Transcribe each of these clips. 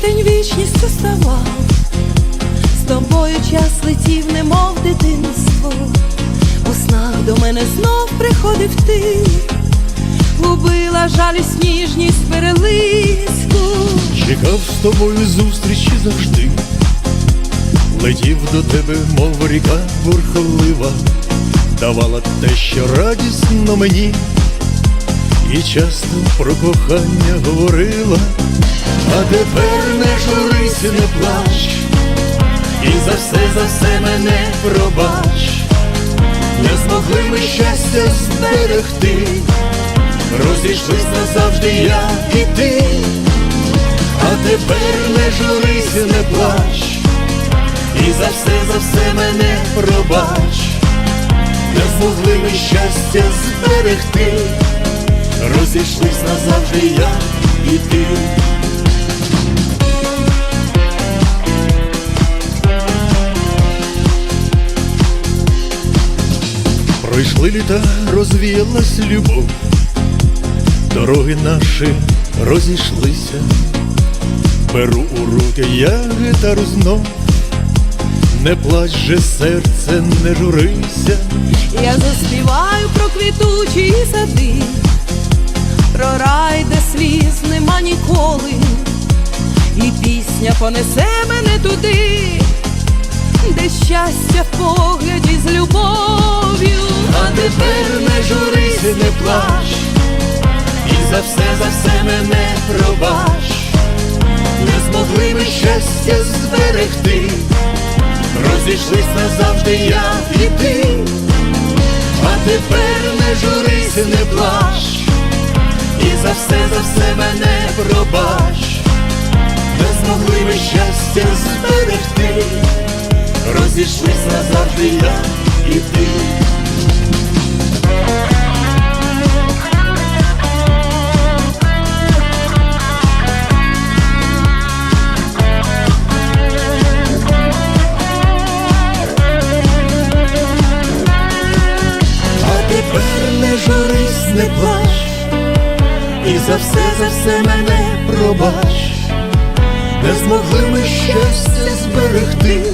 Тиждень вічністю ставав, з тобою час летів, немов дитинство, у снах до мене знов приходив ти, губила жалість ніжність перелиску. Чекав з тобою зустрічі завжди, летів до тебе, мов ріка бурхлива, давала те, що радісно мені, і часто про кохання говорила, а тепер не журись, і не плач, і за все, за все мене пробач, не змогли ми щастя зберегти, розійшлись назавжди я і ти. А тепер не журись, і не плач, і за все, за все мене пробач, не змогли ми щастя зберегти, розійшлись назавжди я і ти. Пройшли літа, розвіялась любов, дороги наші розійшлися. Беру у руки я гітару знов, не плач же серце, не журися, Я заспіваю про квітучі сади, про рай, де сліз нема ніколи, і пісня понесе мене туди, де щастя в погляді з любов'ю. Тепер не журись, не плач, і за все, за все мене пробач, не змогли ми щастя зберегти, розійшлись назавжди я і ти, а тепер не журись, не плач, і за все, за все мене пробач, не змогли ми щастя зберегти, розійшлись назавжди я і ти. Не плач, і за все, за все мене пробач, не змогли ми щастя зберегти,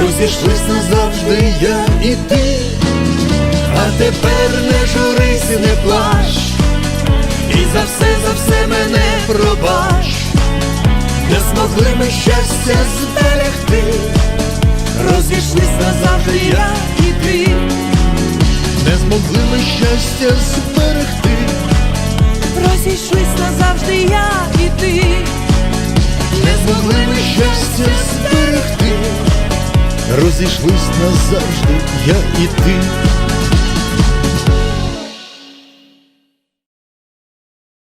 розійшлись назавжди я і ти, а тепер не журись, не плач, і за все, за все мене пробач, не змогли ми щастя зберегти, розійшлись назавжди я і ти щастя зберегти, Розійшлись назавжди я і ти, не змогли ми щастя зберегти, розійшлись назавжди я і ти.